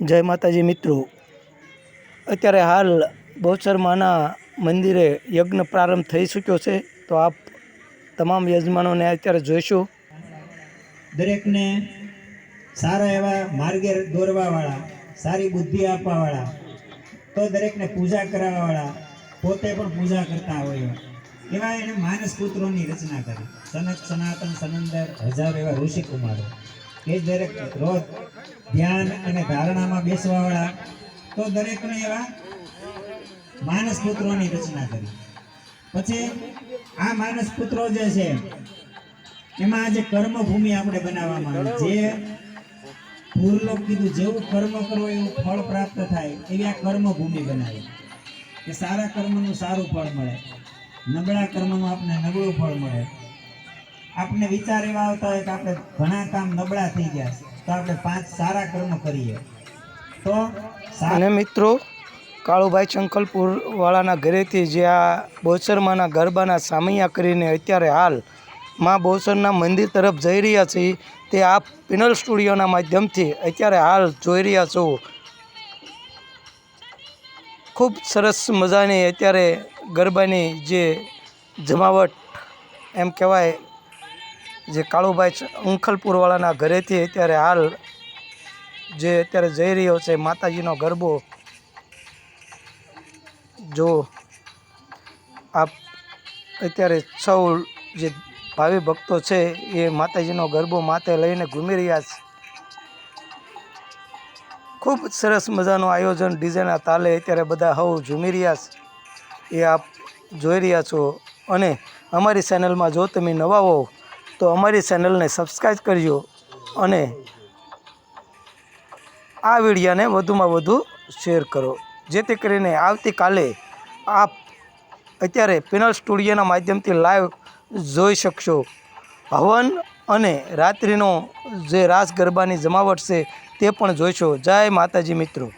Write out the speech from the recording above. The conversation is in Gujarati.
જય માતાજી મિત્રો. અત્યારે હાલ બહુચરમાના મંદિરે યજ્ઞ પ્રારંભ થઈ ચૂક્યો છે, તો આપ તમામ યજમાનોને અત્યારે જોઈશું. દરેકને સારા એવા માર્ગે દોરવાવાળા, સારી બુદ્ધિ આપવાવાળા, તો દરેકને પૂજા કરાવવાવાળા પોતે પણ પૂજા કરતા હોય. એવા એને માનસ પુત્રોની રચના કરી. સનત સનાતન સનંદર હજારો એવા ઋષિ કુમારો એ દરેક રોજ ધ્યાન અને ધારણામાં બેસવાવાળા તો દરેકને એવા માનસ પુત્રોની રચના કરી. પછી આ માનસ પુત્રો જે છે, એમાં આજે કર્મભૂમિ આપણે બનાવવામાં આવી. જે પૂર્વલોક કીધું, જેવું કર્મ કરવો એવું ફળ પ્રાપ્ત થાય એવી આ કર્મભૂમિ બનાવી. કે સારા કર્મનું સારું ફળ મળે. નબળા કર્મનું આપણે નબળું ફળ મળે. આપણે વિચાર એવા આવતા હોય કે આપણે ઘણા કામ નબળા થઈ ગયા તો આપણે પાંચ સારા કર્મ કરીએ. તો અને મિત્રો, કાળુભાઈ ચંકલપુર વાળાના ઘરેથી જે આ બહુચરમાના ગરબાના સામૈયા કરીને અત્યારે હાલમાં બોસરના મંદિર તરફ જઈ રહ્યા છીએ તે આપ પિનલ સ્ટુડિયોના માધ્યમથી અત્યારે હાલ જોઈ રહ્યા છો. ખૂબ સરસ મજાની અત્યારે ગરબાની જે જમાવટ એમ કહેવાય જે કાળુભાઈ અંખલપુરવાળાના ઘરેથી અત્યારે હાલ જે અત્યારે જઈ રહ્યો છે, માતાજીનો ગરબો. જો આપ અત્યારે સૌ જે ભાવિ ભક્તો છે, એ માતાજીનો ગરબો માથે લઈને ઘૂમી રહ્યા છે. ખૂબ સરસ મજાનું આયોજન ડીજેના તાલે અત્યારે બધા હવ ઝૂમી રહ્યા છે. એ આપ જોઈ રહ્યા છો. અને અમારી ચેનલમાં જો તમે નવા હો તો અમારી ચેનલને સબસ્ક્રાઈબ કરજો અને આ વિડીયાને વધુમાં વધુ શેર કરો. જેથી કરીને આવતીકાલે આપ અત્યારે પિનલ સ્ટુડિયોના માધ્યમથી લાઈવ જોઈ શકશો. હવન અને રાત્રિનો જે રાસ ગરબાની જમાવટ છે તે પણ જોઈશો. જય માતાજી મિત્રો.